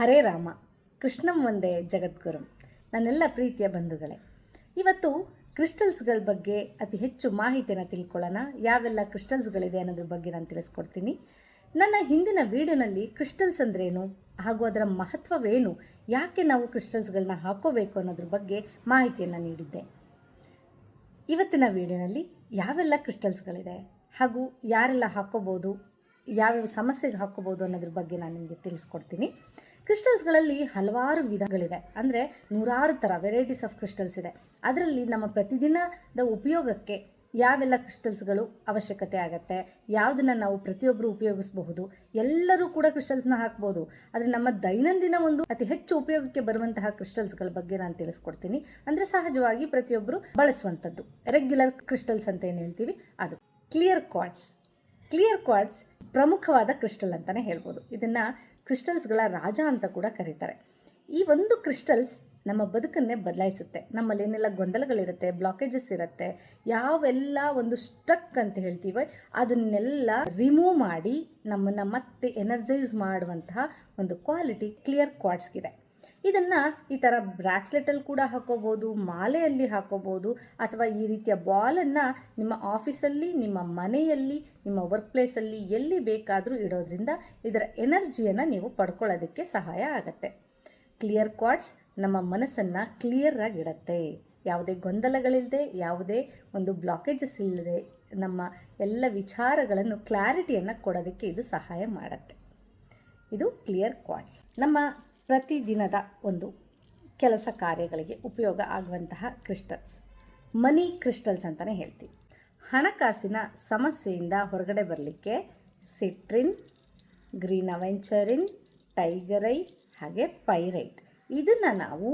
ಹರೇ ರಾಮ, ಕೃಷ್ಣಂ ಒಂದೇ ಜಗದ್ಗುರು, ನನ್ನೆಲ್ಲ ಪ್ರೀತಿಯ ಬಂಧುಗಳೇ. ಇವತ್ತು ಕ್ರಿಸ್ಟಲ್ಸ್ಗಳ ಬಗ್ಗೆ ಅತಿ ಹೆಚ್ಚು ಮಾಹಿತಿಯನ್ನು ತಿಳ್ಕೊಳ್ಳೋಣ. ಯಾವೆಲ್ಲ ಕ್ರಿಸ್ಟಲ್ಸ್ಗಳಿದೆ ಅನ್ನೋದ್ರ ಬಗ್ಗೆ ನಾನು ತಿಳಿಸ್ಕೊಡ್ತೀನಿ. ನನ್ನ ಹಿಂದಿನ ವಿಡಿಯೋನಲ್ಲಿ ಕ್ರಿಸ್ಟಲ್ಸ್ ಅಂದ್ರೇನು, ಹಾಗೂ ಅದರ ಮಹತ್ವವೇನು, ಯಾಕೆ ನಾವು ಕ್ರಿಸ್ಟಲ್ಸ್ಗಳನ್ನ ಹಾಕೋಬೇಕು ಅನ್ನೋದ್ರ ಬಗ್ಗೆ ಮಾಹಿತಿಯನ್ನು ನೀಡಿದ್ದೆ. ಇವತ್ತಿನ ವಿಡಿಯೋನಲ್ಲಿ ಯಾವೆಲ್ಲ ಕ್ರಿಸ್ಟಲ್ಸ್ಗಳಿದೆ, ಹಾಗೂ ಯಾರೆಲ್ಲ ಹಾಕೋಬೋದು, ಯಾವ್ಯಾವ ಸಮಸ್ಯೆಗೆ ಹಾಕೋಬೋದು ಅನ್ನೋದ್ರ ಬಗ್ಗೆ ನಾನು ನಿಮಗೆ ತಿಳಿಸ್ಕೊಡ್ತೀನಿ. ಕ್ರಿಸ್ಟಲ್ಸ್ಗಳಲ್ಲಿ ಹಲವಾರು ವಿಧಗಳಿವೆ. ಅಂದರೆ ನೂರಾರು ಥರ ವೆರೈಟೀಸ್ ಆಫ್ ಕ್ರಿಸ್ಟಲ್ಸ್ ಇದೆ. ಅದರಲ್ಲಿ ನಮ್ಮ ಪ್ರತಿದಿನದ ಉಪಯೋಗಕ್ಕೆ ಯಾವೆಲ್ಲ ಕ್ರಿಸ್ಟಲ್ಸ್ಗಳು ಅವಶ್ಯಕತೆ ಆಗುತ್ತೆ, ಯಾವುದನ್ನು ನಾವು ಪ್ರತಿಯೊಬ್ಬರು ಉಪಯೋಗಿಸಬಹುದು, ಎಲ್ಲರೂ ಕೂಡ ಕ್ರಿಸ್ಟಲ್ಸ್ನ ಹಾಕ್ಬೋದು. ಆದರೆ ನಮ್ಮ ದೈನಂದಿನ ಒಂದು ಅತಿ ಹೆಚ್ಚು ಉಪಯೋಗಕ್ಕೆ ಬರುವಂತಹ ಕ್ರಿಸ್ಟಲ್ಸ್ಗಳ ಬಗ್ಗೆ ನಾನು ತಿಳಿಸ್ಕೊಡ್ತೀನಿ. ಅಂದರೆ ಸಹಜವಾಗಿ ಪ್ರತಿಯೊಬ್ಬರು ಬಳಸುವಂಥದ್ದು. ರೆಗ್ಯುಲರ್ ಕ್ರಿಸ್ಟಲ್ಸ್ ಅಂತ ಏನು ಹೇಳ್ತೀವಿ? ಅದು ಕ್ಲಿಯರ್ ಕ್ವಾಡ್ಸ್ ಕ್ಲಿಯರ್ ಕ್ವಾಡ್ಸ್ ಪ್ರಮುಖವಾದ ಕ್ರಿಸ್ಟಲ್ ಅಂತಲೇ ಹೇಳ್ಬೋದು. ಇದನ್ನು ಕ್ರಿಸ್ಟಲ್ಸ್ಗಳ ರಾಜ ಅಂತ ಕೂಡ ಕರೀತಾರೆ. ಈ ಒಂದು ಕ್ರಿಸ್ಟಲ್ಸ್ ನಮ್ಮ ಬದುಕನ್ನೇ ಬದಲಾಯಿಸುತ್ತೆ. ನಮ್ಮಲ್ಲಿ ಏನೆಲ್ಲ ಗೊಂದಲಗಳಿರುತ್ತೆ, ಬ್ಲಾಕೇಜಸ್ ಇರುತ್ತೆ, ಯಾವೆಲ್ಲ ಒಂದು ಸ್ಟಕ್ ಅಂತ ಹೇಳ್ತೀವಿ ಅದನ್ನೆಲ್ಲ ರಿಮೂವ್ ಮಾಡಿ ನಮ್ಮನ್ನು ಮತ್ತೆ ಎನರ್ಜೈಸ್ ಮಾಡುವಂತಹ ಒಂದು ಕ್ವಾಲಿಟಿ ಕ್ಲಿಯರ್ ಕ್ವಾಡ್ಸ್ಗಿದೆ. ಇದನ್ನು ಈ ಥರ ಬ್ರಾಕ್ಸ್ಲೆಟಲ್ಲಿ ಕೂಡ ಹಾಕೋಬೋದು, ಮಾಲೆಯಲ್ಲಿ ಹಾಕೋಬೋದು, ಅಥವಾ ಈ ರೀತಿಯ ಬಾಲನ್ನು ನಿಮ್ಮ ಆಫೀಸಲ್ಲಿ ನಿಮ್ಮ ಮನೆಯಲ್ಲಿ, ನಿಮ್ಮ ವರ್ಕ್ ಪ್ಲೇಸಲ್ಲಿ ಎಲ್ಲಿ ಬೇಕಾದರೂ ಇಡೋದ್ರಿಂದ ಇದರ ಎನರ್ಜಿಯನ್ನು ನೀವು ಪಡ್ಕೊಳ್ಳೋದಕ್ಕೆ ಸಹಾಯ ಆಗುತ್ತೆ. ಕ್ಲಿಯರ್ ಕ್ವಾಡ್ಸ್ ನಮ್ಮ ಮನಸ್ಸನ್ನು ಕ್ಲಿಯರಾಗಿ ಇಡುತ್ತೆ ಯಾವುದೇ ಗೊಂದಲಗಳಿಲ್ಲದೆ ಯಾವುದೇ ಒಂದು ಬ್ಲಾಕೇಜಸ್ ಇಲ್ಲದೆ ನಮ್ಮ ಎಲ್ಲ ವಿಚಾರಗಳನ್ನು ಕ್ಲಾರಿಟಿಯನ್ನು ಕೊಡೋದಕ್ಕೆ ಇದು ಸಹಾಯ ಮಾಡುತ್ತೆ. ಇದು ಕ್ಲಿಯರ್ ಕ್ವಾಡ್ಸ್ ನಮ್ಮ ಪ್ರತಿದಿನದ ಒಂದು ಕೆಲಸ ಕಾರ್ಯಗಳಿಗೆ ಉಪಯೋಗ ಆಗುವಂತಹ ಕ್ರಿಸ್ಟಲ್ಸ್ ಮನಿ ಕ್ರಿಸ್ಟಲ್ಸ್ ಅಂತಲೇ ಹೇಳ್ತೀವಿ. ಹಣಕಾಸಿನ ಸಮಸ್ಯೆಯಿಂದ ಹೊರಗಡೆ ಬರಲಿಕ್ಕೆ ಸಿಟ್ರಿನ್ ಗ್ರೀನ್ ಅವೆಂಚರಿನ್ ಟೈಗರೈ ಹಾಗೆ ಪೈರೈಟ್ ಇದನ್ನು ನಾವು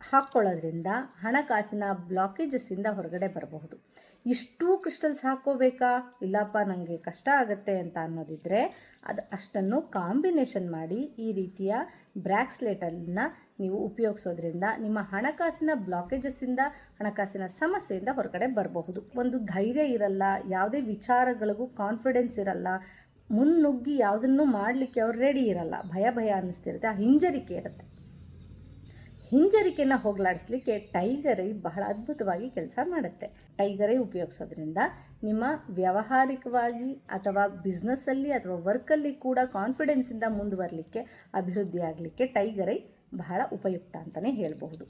ಹಾಕ್ಕೊಳ್ಳೋದ್ರಿಂದ ಹಣಕಾಸಿನ ಬ್ಲಾಕೇಜಸ್ಸಿಂದ ಹೊರಗಡೆ ಬರಬಹುದು. ಇಷ್ಟೂ ಕ್ರಿಸ್ಟಲ್ಸ್ ಹಾಕ್ಕೋಬೇಕಾ ಇಲ್ಲಪ್ಪ ನನಗೆ ಕಷ್ಟ ಆಗುತ್ತೆ ಅಂತ ಅನ್ನೋದಿದ್ದರೆ ಅದು ಅಷ್ಟನ್ನು ಕಾಂಬಿನೇಷನ್ ಮಾಡಿ ಈ ರೀತಿಯ ಬ್ರ್ಯಾಕ್ಸ್ಲೆಟನ್ನು ನೀವು ಉಪಯೋಗಿಸೋದ್ರಿಂದ ನಿಮ್ಮ ಹಣಕಾಸಿನ ಬ್ಲಾಕೇಜಸ್ಸಿಂದ, ಹಣಕಾಸಿನ ಸಮಸ್ಯೆಯಿಂದ ಹೊರಗಡೆ ಬರಬಹುದು. ಒಂದು ಧೈರ್ಯ ಇರಲ್ಲ, ಯಾವುದೇ ವಿಚಾರಗಳಿಗೂ ಕಾನ್ಫಿಡೆನ್ಸ್ ಇರಲ್ಲ, ಮುನ್ನುಗ್ಗಿ ಯಾವುದನ್ನು ಮಾಡಲಿಕ್ಕೆ ಅವ್ರು ರೆಡಿ ಇರಲ್ಲ. ಭಯ ಭಯ ಅನ್ನಿಸ್ತಿರುತ್ತೆ, ಆ ಹಿಂಜರಿಕೆ ಇರುತ್ತೆ. ಹಿಂಜರಿಕೆನ ಹೋಗಲಾಡಿಸ್ಲಿಕ್ಕೆ ಟೈಗರೈ ಬಹಳ ಅದ್ಭುತವಾಗಿ ಕೆಲಸ ಮಾಡುತ್ತೆ. ಟೈಗರೈ ಉಪಯೋಗಿಸೋದ್ರಿಂದ ನಿಮ್ಮ ವ್ಯಾವಹಾರಿಕವಾಗಿ ಅಥವಾ ಬಿಸ್ನೆಸ್ಸಲ್ಲಿ ಅಥವಾ ವರ್ಕಲ್ಲಿ ಕೂಡ ಕಾನ್ಫಿಡೆನ್ಸಿಂದ ಮುಂದುವರಲಿಕ್ಕೆ ಅಭಿವೃದ್ಧಿ ಆಗಲಿಕ್ಕೆ ಟೈಗರೈ ಬಹಳ ಉಪಯುಕ್ತ ಅಂತಲೇ ಹೇಳಬಹುದು.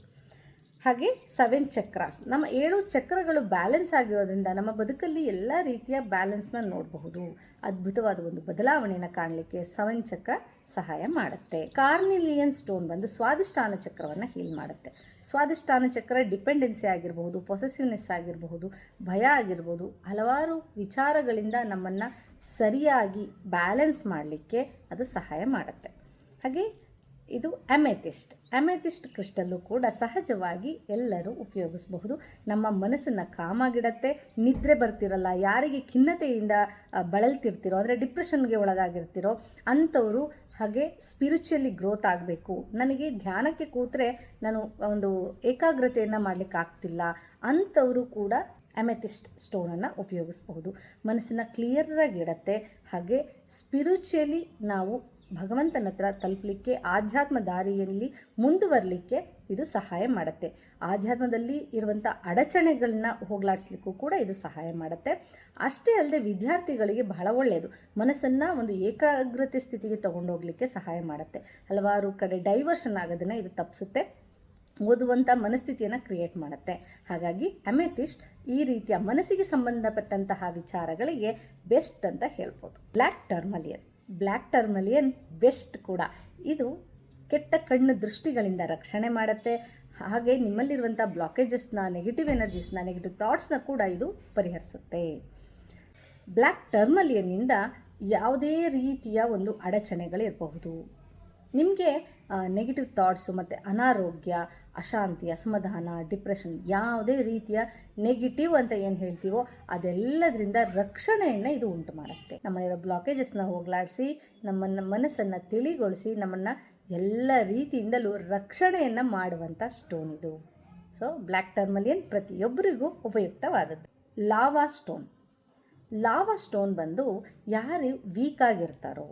ಹಾಗೆ ಸೆವೆನ್ ಚಕ್ರಾಸ್. ನಮ್ಮ ಏಳು ಚಕ್ರಗಳು ಬ್ಯಾಲೆನ್ಸ್ ಆಗಿರೋದ್ರಿಂದ ನಮ್ಮ ಬದುಕಲ್ಲಿ ಎಲ್ಲ ರೀತಿಯ ಬ್ಯಾಲೆನ್ಸ್ನ ನೋಡಬಹುದು. ಅದ್ಭುತವಾದ ಒಂದು ಬದಲಾವಣೆಯನ್ನು ಕಾಣಲಿಕ್ಕೆ ಸೆವೆನ್ ಚಕ್ರ ಸಹಾಯ ಮಾಡುತ್ತೆ. ಕಾರ್ನಿಲಿಯನ್ ಸ್ಟೋನ್ ಬಂದು ಸ್ವಾದಿಷ್ಟಾನ ಚಕ್ರವನ್ನು ಹೀಲ್ ಮಾಡುತ್ತೆ. ಸ್ವಾದಿಷ್ಟಾನ ಚಕ್ರ ಡಿಪೆಂಡೆನ್ಸಿ ಆಗಿರಬಹುದು ಪೊಸೆಸಿವ್ನೆಸ್ ಆಗಿರಬಹುದು, ಭಯ ಆಗಿರ್ಬೋದು ಹಲವಾರು ವಿಚಾರಗಳಿಂದ ನಮ್ಮನ್ನು ಸರಿಯಾಗಿ ಬ್ಯಾಲೆನ್ಸ್ ಮಾಡಲಿಕ್ಕೆ ಅದು ಸಹಾಯ ಮಾಡುತ್ತೆ. ಹಾಗೆ ಇದು ಅಮೆಥಿಸ್ಟ್. ಅಮೆಥಿಸ್ಟ್ ಕ್ರಿಸ್ಟಲ್ಲು ಕೂಡ ಸಹಜವಾಗಿ ಎಲ್ಲರೂ ಉಪಯೋಗಿಸಬಹುದು. ನಮ್ಮ ಮನಸ್ಸನ್ನು ಕಾಮಾಗಿಡತ್ತೆ, ನಿದ್ರೆ ಬರ್ತಿರಲ್ಲ, ಯಾರಿಗೆ ಖಿನ್ನತೆಯಿಂದ ಬಳಲ್ತಿರ್ತಿರೋ, ಅಂದರೆ ಡಿಪ್ರೆಷನ್ಗೆ ಒಳಗಾಗಿರ್ತಿರೋ, ಅಂಥವರು ಹಾಗೆ ಸ್ಪಿರಿಚುವಲಿ ಗ್ರೋತ್ ಆಗಬೇಕು. ನನಗೆ ಧ್ಯಾನಕ್ಕೆ ಕೂತ್ರೆ ನಾನು ಒಂದು ಏಕಾಗ್ರತೆಯನ್ನು ಮಾಡಲಿಕ್ಕೆ ಆಗ್ತಿಲ್ಲ. ಅಂಥವರು ಕೂಡ ಅಮೆಥಿಸ್ಟ್ ಸ್ಟೋನನ್ನು ಉಪಯೋಗಿಸಬಹುದು. ಮನಸ್ಸನ್ನು ಕ್ಲಿಯರಾಗಿಡತ್ತೆ. ಹಾಗೆ ಸ್ಪಿರಿಚುವಲಿ ನಾವು ಭಗವಂತನ ಹತ್ರ ತಲುಪಲಿಕ್ಕೆ, ಆಧ್ಯಾತ್ಮ ದಾರಿಯಲ್ಲಿ ಮುಂದುವರಲಿಕ್ಕೆ ಇದು ಸಹಾಯ ಮಾಡುತ್ತೆ. ಆಧ್ಯಾತ್ಮದಲ್ಲಿ ಇರುವಂಥ ಅಡಚಣೆಗಳನ್ನ ಹೋಗಲಾಡಿಸ್ಲಿಕ್ಕೂ ಕೂಡ ಇದು ಸಹಾಯ ಮಾಡುತ್ತೆ. ಅಷ್ಟೇ ಅಲ್ಲದೆ ವಿದ್ಯಾರ್ಥಿಗಳಿಗೆ ಬಹಳ ಒಳ್ಳೆಯದು ಮನಸ್ಸನ್ನು ಒಂದು ಏಕಾಗ್ರತೆ ಸ್ಥಿತಿಗೆ ತಗೊಂಡೋಗ್ಲಿಕ್ಕೆ ಸಹಾಯ ಮಾಡುತ್ತೆ. ಹಲವಾರು ಕಡೆ ಡೈವರ್ಷನ್ ಆಗೋದನ್ನು ಇದು ತಪ್ಪಿಸುತ್ತೆ ಓದುವಂಥ ಮನಸ್ಥಿತಿಯನ್ನು ಕ್ರಿಯೇಟ್ ಮಾಡುತ್ತೆ. ಹಾಗಾಗಿ ಅಮೆಥಿಸ್ಟ್ ಈ ರೀತಿಯ ಮನಸ್ಸಿಗೆ ಸಂಬಂಧಪಟ್ಟಂತಹ ವಿಚಾರಗಳಿಗೆ ಬೆಸ್ಟ್ ಅಂತ ಹೇಳ್ಬೋದು. Black tourmaline. Black tourmaline best ಕೂಡ. ಇದು ಕೆಟ್ಟ ಕಣ್ಣು ದೃಷ್ಟಿಗಳಿಂದ ರಕ್ಷಣೆ ಮಾಡುತ್ತೆ. ಹಾಗೆ ನಿಮ್ಮಲ್ಲಿರುವಂಥ ಬ್ಲಾಕೇಜಸ್ನ ನೆಗೆಟಿವ್ ಎನರ್ಜೀಸ್ನ ನೆಗೆಟಿವ್ ಥಾಟ್ಸ್ನ ಕೂಡ ಇದು ಪರಿಹರಿಸುತ್ತೆ. ಬ್ಲ್ಯಾಕ್ ಟರ್ಮಲಿಯನ್ನಿಂದ ಯಾವುದೇ ರೀತಿಯ ಒಂದು ಅಡಚಣೆಗಳಿರಬಹುದು. ನಿಮಗೆ ನೆಗೆಟಿವ್ ಥಾಟ್ಸು ಮತ್ತು ಅನಾರೋಗ್ಯ, ಅಶಾಂತಿ, ಅಸಮಾಧಾನ ಡಿಪ್ರೆಷನ್ ಯಾವುದೇ ರೀತಿಯ ನೆಗೆಟಿವ್ ಅಂತ ಏನು ಹೇಳ್ತೀವೋ ಅದೆಲ್ಲದರಿಂದ ರಕ್ಷಣೆಯನ್ನು ಇದು ಉಂಟು ಮಾಡುತ್ತೆ. ನಮ್ಮ ಬ್ಲಾಕೇಜಸ್ನ ಹೋಗಲಾಡಿಸಿ, ನಮ್ಮನ್ನು ಮನಸ್ಸನ್ನು ತಿಳಿಗೊಳಿಸಿ, ನಮ್ಮನ್ನು ಎಲ್ಲ ರೀತಿಯಿಂದಲೂ ರಕ್ಷಣೆಯನ್ನು ಮಾಡುವಂಥ ಸ್ಟೋನ್ ಇದು. ಸೊ ಬ್ಲ್ಯಾಕ್ ಟರ್ಮಲಿಯನ್ ಪ್ರತಿಯೊಬ್ಬರಿಗೂ ಉಪಯುಕ್ತವಾದದ್ದು. ಲಾವಾ ಸ್ಟೋನ್ ಲಾವಾ ಸ್ಟೋನ್ ಬಂದು ಯಾರು ವೀಕ್ ಆಗಿರ್ತಾರೋ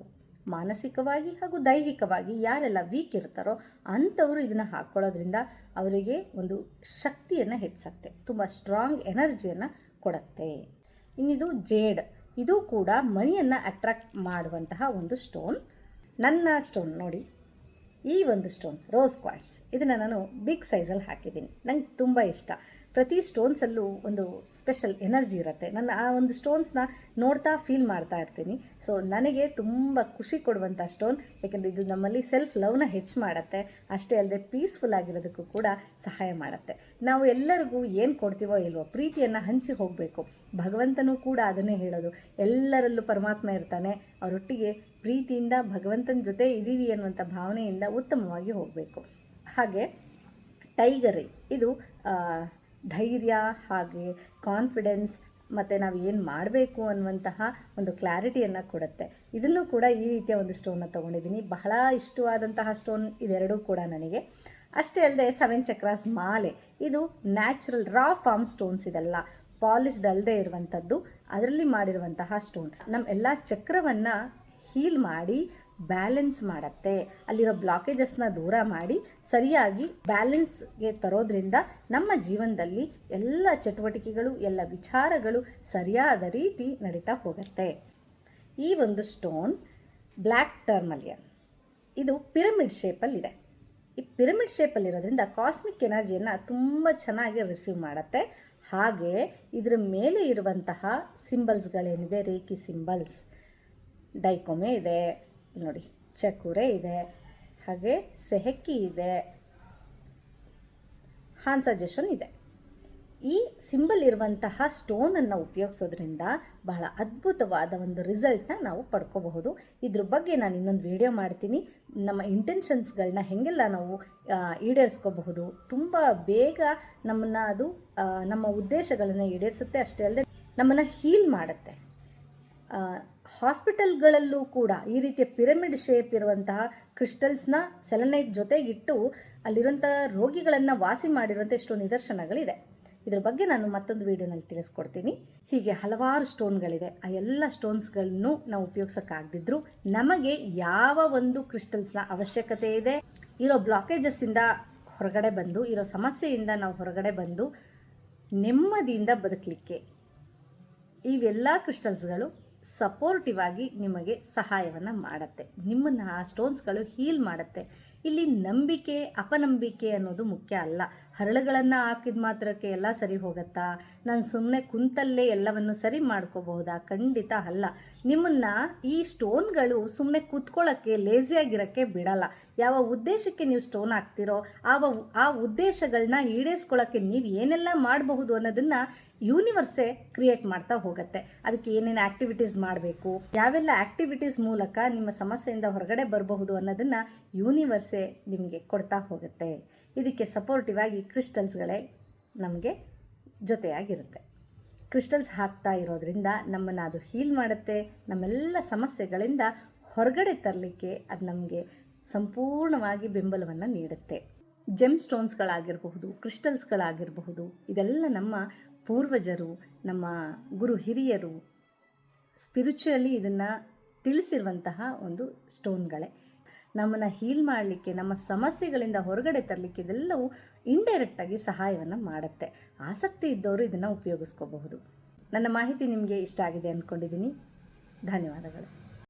ಮಾನಸಿಕವಾಗಿ ಹಾಗೂ ದೈಹಿಕವಾಗಿ ಯಾರೆಲ್ಲ ವೀಕ್ ಇರ್ತಾರೋ ಅಂಥವರು ಇದನ್ನು ಹಾಕ್ಕೊಳ್ಳೋದ್ರಿಂದ ಅವರಿಗೆ ಒಂದು ಶಕ್ತಿಯನ್ನು ಹೆಚ್ಚಿಸುತ್ತೆ. ತುಂಬ ಸ್ಟ್ರಾಂಗ್ ಎನರ್ಜಿಯನ್ನು ಕೊಡುತ್ತೆ. ಇನ್ನಿದು ಜೇಡ್ ಇದು ಕೂಡ ಮಣಿಯನ್ನು ಅಟ್ರಾಕ್ಟ್ ಮಾಡುವಂತಹ ಒಂದು ಸ್ಟೋನ್ ನನ್ನ ಸ್ಟೋನ್ ನೋಡಿ. ಈ ಒಂದು ಸ್ಟೋನ್ ರೋಸ್ ಕ್ವಾಟ್ಸ್ ಇದನ್ನು ನಾನು ಬಿಗ್ ಸೈಜಲ್ಲಿ ಹಾಕಿದ್ದೀನಿ. ನಂಗೆ ತುಂಬ ಇಷ್ಟ. ಪ್ರತಿ ಸ್ಟೋನ್ಸಲ್ಲೂ ಒಂದು ಸ್ಪೆಷಲ್ ಎನರ್ಜಿ ಇರುತ್ತೆ. ನಾನು ಆ ಒಂದು ಸ್ಟೋನ್ಸ್ನ ನೋಡ್ತಾ ಫೀಲ್ ಮಾಡ್ತಾ ಇರ್ತೀನಿ. ಸೊ, ನನಗೆ ತುಂಬ ಖುಷಿ ಕೊಡುವಂಥ ಸ್ಟೋನ್ ಯಾಕೆಂದರೆ ಇದು ನಮ್ಮಲ್ಲಿ ಸೆಲ್ಫ್ ಲವ್ನ ಹೆಚ್ಚು ಮಾಡುತ್ತೆ. ಅಷ್ಟೇ ಅಲ್ಲದೆ ಪೀಸ್ಫುಲ್ ಆಗಿರೋದಕ್ಕೂ ಕೂಡ ಸಹಾಯ ಮಾಡುತ್ತೆ. ನಾವು ಎಲ್ಲರಿಗೂ ಏನು ಕೊಡ್ತೀವೋ ಇಲ್ವೋ, ಪ್ರೀತಿಯನ್ನು ಹಂಚಿ ಹೋಗಬೇಕು. ಭಗವಂತನೂ ಕೂಡ ಅದನ್ನೇ ಹೇಳೋದು. ಎಲ್ಲರಲ್ಲೂ ಪರಮಾತ್ಮ ಇರ್ತಾನೆ. ಅವರೊಟ್ಟಿಗೆ ಪ್ರೀತಿಯಿಂದ, ಭಗವಂತನ ಜೊತೆ ಇದ್ದೀವಿ ಅನ್ನುವಂಥ ಭಾವನೆಯಿಂದ ಉತ್ತಮವಾಗಿ ಹೋಗಬೇಕು. ಹಾಗೆ, ಟೈಗರಿ, ಇದು ಧೈರ್ಯ ಹಾಗೆ ಕಾನ್ಫಿಡೆನ್ಸ್ ಮತ್ತು ನಾವು ಏನು ಮಾಡಬೇಕು ಅನ್ನುವಂತಹ ಒಂದು ಕ್ಲಾರಿಟಿಯನ್ನು ಕೊಡುತ್ತೆ. ಇದನ್ನು ಕೂಡ ಈ ರೀತಿಯ ಒಂದು ಸ್ಟೋನ್ನ ತೊಗೊಂಡಿದ್ದೀನಿ. ಬಹಳ ಇಷ್ಟವಾದಂತಹ ಸ್ಟೋನ್ ಇದೆರಡೂ ಕೂಡ ನನಗೆ. ಅಷ್ಟೇ ಅಲ್ಲದೆ ಸೆವೆನ್ ಚಕ್ರಾಸ್ ಮಾಲೆ. ಇದು ನ್ಯಾಚುರಲ್ ರಾ ಫಾರ್ಮ್ ಸ್ಟೋನ್ಸ್ ಇದೆಲ್ಲ. ಪಾಲಿಶ್ಡ್ ಅಲ್ಲದೆ ಇರುವಂಥದ್ದು. ಅದರಲ್ಲಿ ಮಾಡಿರುವಂತಹ ಸ್ಟೋನ್. ನಮ್ಮ ಎಲ್ಲ ಚಕ್ರವನ್ನು ಹೀಲ್ ಮಾಡಿ ಬ್ಯಾಲೆನ್ಸ್ ಮಾಡುತ್ತೆ. ಅಲ್ಲಿರೋ ಬ್ಲಾಕೇಜಸ್ನ ದೂರ ಮಾಡಿ ಸರಿಯಾಗಿ ಬ್ಯಾಲೆನ್ಸ್ಗೆ ತರೋದ್ರಿಂದ ನಮ್ಮ ಜೀವನದಲ್ಲಿ ಎಲ್ಲ ಚಟುವಟಿಕೆಗಳು, ಎಲ್ಲ ವಿಚಾರಗಳು ಸರಿಯಾದ ರೀತಿ ನಡೀತಾ ಹೋಗುತ್ತೆ. ಈ ಒಂದು ಸ್ಟೋನ್ ಬ್ಲ್ಯಾಕ್ ಟರ್ಮಲಿಯನ್ ಇದು ಪಿರಮಿಡ್ ಶೇಪಲ್ಲಿದೆ. ಈ ಪಿರಮಿಡ್ ಶೇಪಲ್ಲಿರೋದ್ರಿಂದ ಕಾಸ್ಮಿಕ್ ಎನರ್ಜಿಯನ್ನು ತುಂಬ ಚೆನ್ನಾಗಿ ರಿಸೀವ್ ಮಾಡುತ್ತೆ. ಹಾಗೆ ಇದರ ಮೇಲೆ ಇರುವಂತಹ ಸಿಂಬಲ್ಸ್ಗಳೇನಿದೆ, ರೇಖಿ ಸಿಂಬಲ್ಸ್, ಡೈಕೊಮೆ ಇದೆ. ನೋಡಿ, ಚಕುರೆ ಇದೆ, ಹಾಗೆ ಸೆಹಕ್ಕಿ ಇದೆ ಹಾನ್ ಸಜೆಷನ್ ಇದೆ. ಈ ಸಿಂಬಲ್ ಇರುವಂತಹ ಸ್ಟೋನನ್ನು ಉಪಯೋಗಿಸೋದ್ರಿಂದ ಬಹಳ ಅದ್ಭುತವಾದ ಒಂದು ರಿಸಲ್ಟ್ನ ನಾವು ಪಡ್ಕೋಬಹುದು. ಇದ್ರ ಬಗ್ಗೆ ನಾನು ಇನ್ನೊಂದು ವಿಡಿಯೋ ಮಾಡ್ತೀನಿ. ನಮ್ಮ ಇಂಟೆನ್ಷನ್ಸ್ಗಳನ್ನ ಹೇಗೆಲ್ಲ ನಾವು ಈಡೇರಿಸ್ಕೋಬಹುದು. ತುಂಬ ಬೇಗ ನಮ್ಮನ್ನು ಅದು ನಮ್ಮ ಉದ್ದೇಶಗಳನ್ನು ಈಡೇರಿಸುತ್ತೆ. ಅಷ್ಟೇ ಅಲ್ಲದೆ ನಮ್ಮನ್ನು ಹೀಲ್ ಮಾಡುತ್ತೆ. ಹಾಸ್ಪಿಟಲ್ಗಳಲ್ಲೂ ಕೂಡ ಈ ರೀತಿಯ ಪಿರಮಿಡ್ ಶೇಪ್ ಇರುವಂತಹ ಕ್ರಿಸ್ಟಲ್ಸ್ನ ಸೆಲೆನೈಟ್ ಜೊತೆಗಿಟ್ಟು ಅಲ್ಲಿರುವಂಥ ರೋಗಿಗಳನ್ನು ವಾಸಿ ಮಾಡಿರುವಂಥ ಎಷ್ಟೋ ನಿದರ್ಶನಗಳಿದೆ. ಇದ್ರ ಬಗ್ಗೆ ನಾನು ಮತ್ತೊಂದು ವಿಡಿಯೋನಲ್ಲಿ ತಿಳಿಸ್ಕೊಡ್ತೀನಿ. ಹೀಗೆ ಹಲವಾರು ಸ್ಟೋನ್ಗಳಿದೆ. ಆ ಎಲ್ಲ ಸ್ಟೋನ್ಸ್ಗಳನ್ನು ನಾವು ಉಪಯೋಗಿಸೋಕ್ಕಾಗದಿದ್ರು ನಮಗೆ ಯಾವ ಒಂದು ಕ್ರಿಸ್ಟಲ್ಸ್ನ ಅವಶ್ಯಕತೆ ಇದೆ? ಇರೋ ಬ್ಲಾಕೇಜಸ್ಸಿಂದ ಹೊರಗಡೆ ಬಂದು, ಇರೋ ಸಮಸ್ಯೆಯಿಂದ ನಾವು ಹೊರಗಡೆ ಬಂದು, ನೆಮ್ಮದಿಯಿಂದ ಬದುಕಲಿಕ್ಕೆ ಇವೆಲ್ಲ ಕ್ರಿಸ್ಟಲ್ಸ್ಗಳು ಸಪೋರ್ಟಿವ್ ಆಗಿ ನಿಮಗೆ ಸಹಾಯವನ್ನು ಮಾಡುತ್ತೆ. ನಿಮ್ಮನ್ನು ಆ ಸ್ಟೋನ್ಸ್ಗಳು ಹೀಲ್ ಮಾಡುತ್ತೆ. ಇಲ್ಲಿ ನಂಬಿಕೆ, ಅಪನಂಬಿಕೆ ಅನ್ನೋದು ಮುಖ್ಯ ಅಲ್ಲ. ಹರಳುಗಳನ್ನು ಹಾಕಿದ ಮಾತ್ರಕ್ಕೆ ಎಲ್ಲ ಸರಿ ಹೋಗುತ್ತಾ? ನಾನು ಸುಮ್ಮನೆ ಕುಂತಲ್ಲೇ ಎಲ್ಲವನ್ನು ಸರಿ ಮಾಡ್ಕೋಬಹುದಾ? ಖಂಡಿತ ಅಲ್ಲ. ನಿಮ್ಮನ್ನು ಈ ಸ್ಟೋನ್ಗಳು ಸುಮ್ಮನೆ ಕೂತ್ಕೊಳ್ಳೋಕ್ಕೆ ಲೇಸಿಯಾಗಿರೋಕ್ಕೆ ಬಿಡಲ್ಲ. ಯಾವ ಉದ್ದೇಶಕ್ಕೆ ನೀವು ಸ್ಟೋನ್ ಹಾಕ್ತಿರೋ, ಆವ ಆ ಉದ್ದೇಶಗಳನ್ನ ಈಡೇರಿಸ್ಕೊಳ್ಳೋಕ್ಕೆ ನೀವು ಏನೆಲ್ಲ ಮಾಡಬಹುದು ಅನ್ನೋದನ್ನು ಯೂನಿವರ್ಸೇ ಕ್ರಿಯೇಟ್ ಮಾಡ್ತಾ ಹೋಗುತ್ತೆ. ಅದಕ್ಕೆ ಏನೇನು ಆ್ಯಕ್ಟಿವಿಟೀಸ್ ಮಾಡಬೇಕು, ಯಾವೆಲ್ಲ ಆ್ಯಕ್ಟಿವಿಟೀಸ್ ಮೂಲಕ ನಿಮ್ಮ ಸಮಸ್ಯೆಯಿಂದ ಹೊರಗಡೆ ಬರಬಹುದು ಅನ್ನೋದನ್ನು ಯೂನಿವರ್ಸೇ ನಿಮಗೆ ಕೊಡ್ತಾ ಹೋಗುತ್ತೆ. ಇದಕ್ಕೆ ಸಪೋರ್ಟಿವ್ ಆಗಿ ಕ್ರಿಸ್ಟಲ್ಸ್ಗಳೇ ನಮಗೆ ಜೊತೆಯಾಗಿರುತ್ತೆ. ಕ್ರಿಸ್ಟಲ್ಸ್ ಹಾಕ್ತಾ ಇರೋದ್ರಿಂದ ನಮ್ಮನ್ನು ಅದು ಹೀಲ್ ಮಾಡುತ್ತೆ, ನಮ್ಮೆಲ್ಲ ಸಮಸ್ಯೆಗಳಿಂದ ಹೊರಗಡೆ ತರಲಿಕ್ಕೆ ಅದು ನಮಗೆ ಸಂಪೂರ್ಣವಾಗಿ ಬೆಂಬಲವನ್ನು ನೀಡುತ್ತೆ. ಜೆಮ್ ಸ್ಟೋನ್ಸ್ಗಳಾಗಿರಬಹುದು ಕ್ರಿಸ್ಟಲ್ಸ್ಗಳಾಗಿರಬಹುದು ಇದೆಲ್ಲ ನಮ್ಮ ಪೂರ್ವಜರು, ನಮ್ಮ ಗುರು ಹಿರಿಯರು ಸ್ಪಿರಿಚುವಲಿ ಇದನ್ನು ತಿಳಿಸಿರುವಂತಹ ಒಂದು ಸ್ಟೋನ್ಗಳೇ ನಮ್ಮನ್ನು ಹೀಲ್ ಮಾಡಲಿಕ್ಕೆ, ನಮ್ಮ ಸಮಸ್ಯೆಗಳಿಂದ ಹೊರಗಡೆ ತರಲಿಕ್ಕೆ ಇದೆಲ್ಲವೂ ಇಂಡೈರೆಕ್ಟಾಗಿ ಸಹಾಯವನ್ನು ಮಾಡುತ್ತೆ. ಆಸಕ್ತಿ ಇದ್ದವರು ಇದನ್ನು ಉಪಯೋಗಿಸ್ಕೋಬಹುದು. ನನ್ನ ಮಾಹಿತಿ ನಿಮಗೆ ಇಷ್ಟ ಆಗಿದೆ ಅಂದ್ಕೊಂಡಿದ್ದೀನಿ ಧನ್ಯವಾದಗಳು.